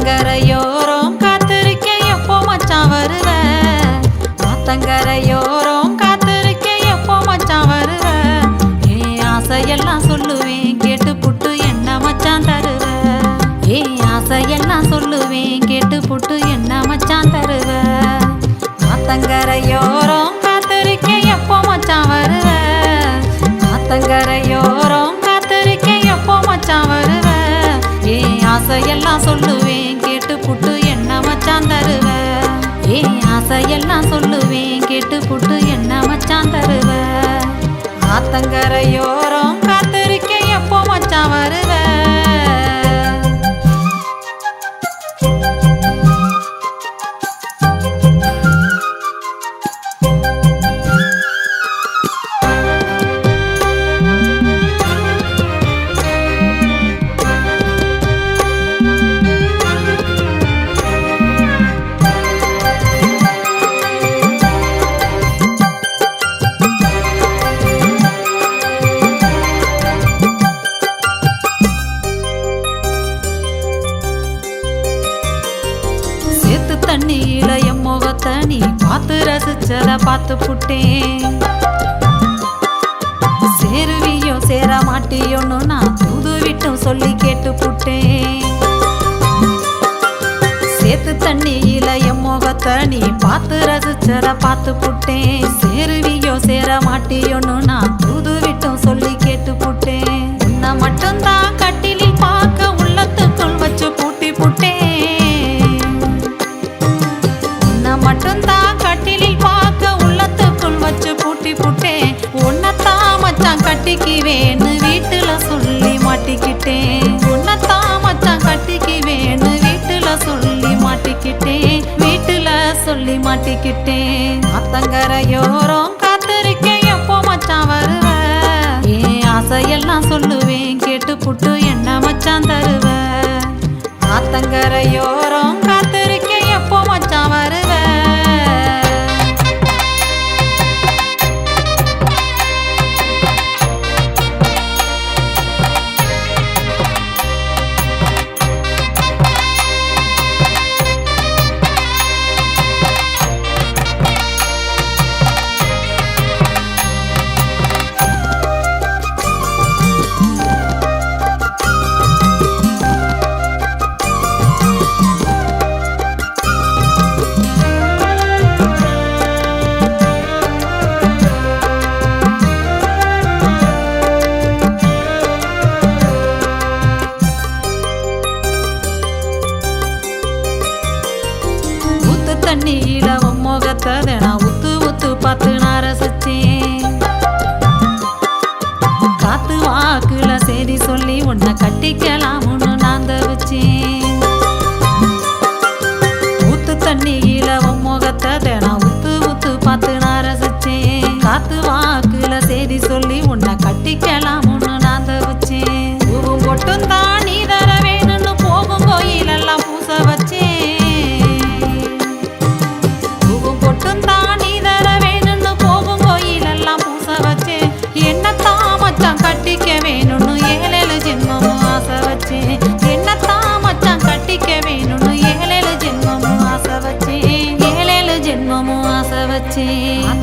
ஆத்தங்கரையோரம் காத்திருக்கேன். எப்போ மச்சான் வருவ? ஆத்தங்கரையோரம் காத்திருக்கேன். எப்போ மச்சான் வருவ? ஏன் ஆசையெல்லாம் சொல்லுவேன். கேட்டு புட்டு என்ன மச்சான் தருவ? ஏன் ஆசையெல்லாம் சொல்லுவேன். கேட்டு புட்டு என்ன மச்சான் தருவ? ஆத்தங்கரையோரம் காத்திருக்கேன். எப்போ மச்சான் வருவ? ஆத்தங்கரையோரம் காத்திருக்கேன். எப்போ மச்சான் வருவ? ஏன் ஆசையெல்லாம் சொல்லுவேன். ஆத்தங்கரையோரம் நீ பார்த்து ரசிச்சத பார்த்து புட்டேன். சேருவியோ சேர மாட்டியோன்னு நான் தூது விட்டும் சொல்லி கேட்டு புட்டேன். சேத்து தண்ணியில என் முகத்தை நீ பார்த்து ரசிச்சத பார்த்து புட்டேன். சேருவியோ சேர மாட்டியோன்னு நான் தூது விட்டும் சொல்லி கேட்டு புட்டேன். உன்னை மட்டும்தான் கட்டி கட்டிக்குவேன்னு வீட்டுல சொல்லி மாட்டிக்கிட்டேன். உன்னத்தான் மச்சான் கட்டிக்குவேன்னு வீட்டுல சொல்லி மாட்டிக்கிட்டேன். வீட்டுல சொல்லி மாட்டிக்கிட்டேன். அத்தங்கரையோரம் காத்திருக்கேன். எப்போ மச்சான் வருவ? ஏன் ஆசையெல்லாம் சொல்லுவேன். கேட்டு புட்டு என்ன மச்சான் தருவ? ஆத்தங்கரையோரம் ஊத்து தண்ணியில உன் முகத்தை நான் உத்து உத்து பார்த்து நான் ரசிச்சேன் காத்து வாக்குல சரி சொல்லி உன்னை கட்டிக்கலாம்னு நான் தவிச்சேன். ஊத்து தண்ணியில உன் முகத்தை நான் உத்து உத்து பார்த்து நான் ரசிச்சேன் காத்து வாக்குல செய்தி சொல்லி உன்னை கட்டிக்கலாம்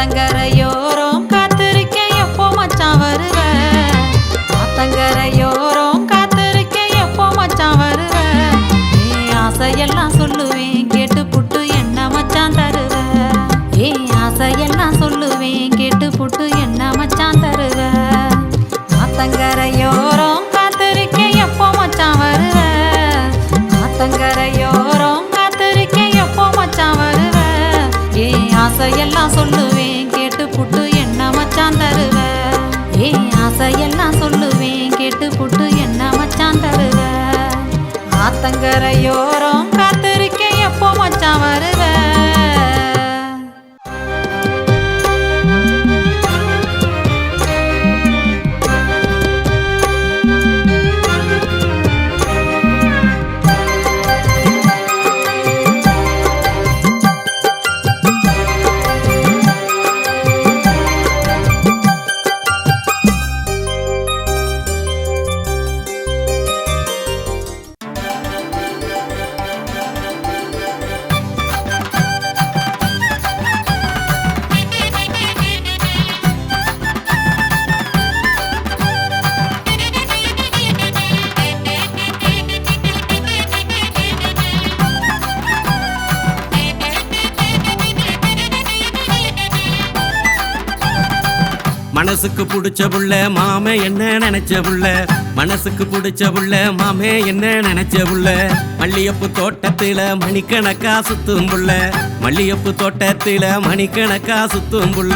ஆத்தங்கரையோரம் காத்திருக்கேன். எப்போ மச்சான் வருவ? ஆத்தங்கரையோரம் காத்திருக்கேன். எப்போ மச்சான் வருவ? ஏன் ஆசையெல்லாம் சொல்லுவேன். கேட்டு புட்டு என்ன மச்சான் தருவ? ஏ ஆசையெல்லாம் சொல்லுவேன். கேட்டு புட்டு என்ன மச்சான் தருவ? ஆத்தங்கரையோரம் காத்திருக்கேன். எப்போ மச்சான் வருவ? ஆத்தங்கரையோரம் காத்திருக்கேன். எப்போ மச்சான் வருவ? ஏன் ஆசையெல்லாம் சொல்லுவேன். மச்சான் தருவ. ஏன் ஆசையெல்லாம் சொல்லுவேன். கேட்டு புட்டு என்ன மச்சான் தருவ. ஆத்தங்கரையோரம் காத்திருக்க எப்போ மச்சான் வரு மனசுக்கு பிடிச்ச புள்ள மாமே என்ன நினைச்ச புள்ள? மனசுக்கு பிடிச்ச புள்ள மாமே என்ன நினைச்ச புள்ள? மல்லியப்பு தோட்டத்தில மணிக்கணக்கா சுத்தும் புள்ள. மல்லியப்பு தோட்டத்தில மணிக்கணக்கா சுத்தும் புள்ள.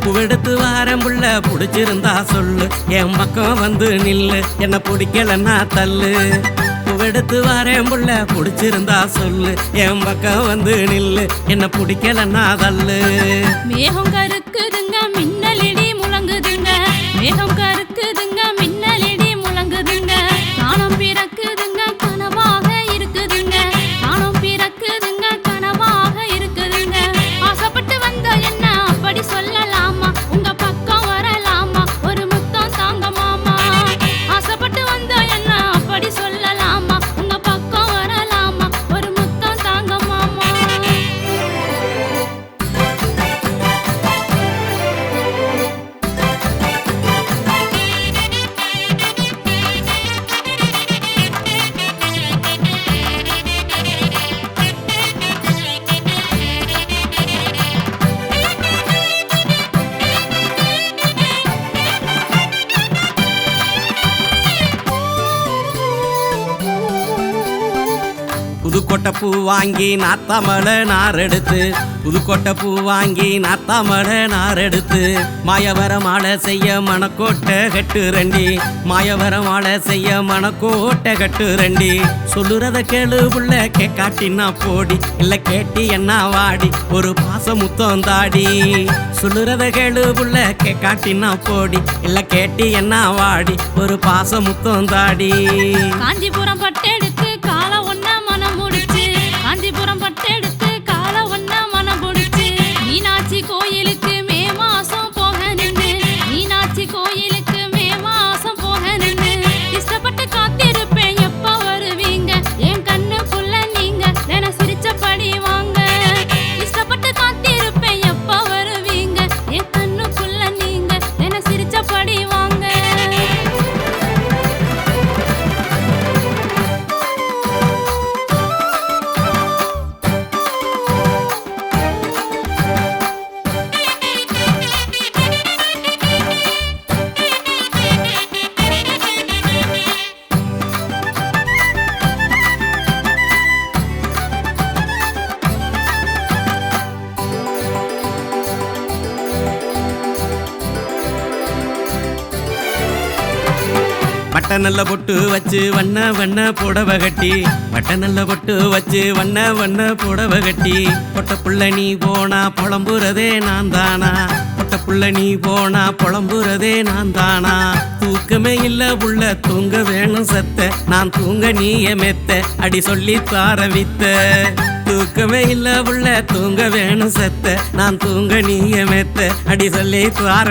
பூவெடுத்து வாரம் புள்ள பிடிச்சிருந்தா சொல்லு. என் பக்கம் வந்து நில்லு என்ன பிடிக்கலன்னா தள்ளு. பூவெடுத்து வாரேன் புள்ள பிடிச்சிருந்தா சொல்லு. என் பக்கம் வந்து நில்லு என்ன பிடிக்கலன்னா தள்ளு. மேகம் கருக்குதுங்க மின் புதுக்கோட்டை பூ வாங்கி நாத்தாமலை நாரெடுத்து. புதுக்கோட்டை பூ வாங்கி நாத்தாமலை நாரெடுத்து. மாயவர மாலை செய்ய மணக்கோட்டை கட்டு ரெண்டி. மாயவர மாலை செய்ய மணக்கோட்டை கட்டு ரெண்டி. சொல்லுறத கேளு புள்ள கேக்காட்டினா போடி. இல்லை கேட்டி என்ன வாடி ஒரு பாச முத்தம் தாடி. சொல்லுறத கேளு புள்ள கேக்காட்டினா போடி. இல்லை கேட்டி என்ன வாடி ஒரு பாச முத்தம் தாடி. காஞ்சிபுரம் வட்ட நல்ல பொட்டு வச்சு வண்ண வண்ண புடவை கட்டி வட்ட நல்ல பொட்டு வச்சு வண்ண வண்ண புடவை கட்டி பொட்ட புள்ள நீ போனா புலம்புறதே நான் தானா? பொட்ட புள்ள நீ போனா புலம்புறதே நான் தானா? தூக்கமே இல்ல புள்ள தூங்க வேணும் சத்த. நான் தூங்க நீய மெத்த. அடி சொல்லி தாரவித்த தூக்கமே இல்ல புள்ள தூங்க வேணும் சத்த. நான் தூங்க நீய மெத்த. அடி சொல்லி தார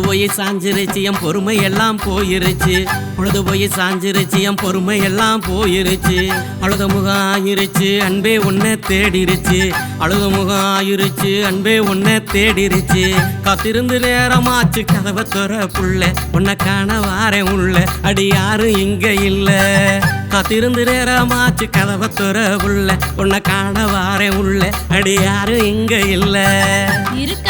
பொழுது போய் சாஞ்சிருச்சு என் பொறுமை எல்லாம் போயிருச்சு. பொழுது போய் சாஞ்சிருச்சு என் பொறுமை எல்லாம் போயிருச்சு. அழுத முகம் ஆயிருச்சு அன்பே உன்னை தேடிருச்சு. அழுத முகம் ஆயிருச்சு அன்பே உன்னை தேடிருச்சு. காத்திருந்து நேரமாச்சு கதவை துற புள்ள. உன்னை காண வாரேன் உள்ள அடி யாரும் இங்க இல்ல. காத்திருந்து நேரமாச்சு கதவை துற உள்ள உன்னை காண வாரேன் உள்ள அடி யாரும் இங்க இல்ல. இருக்க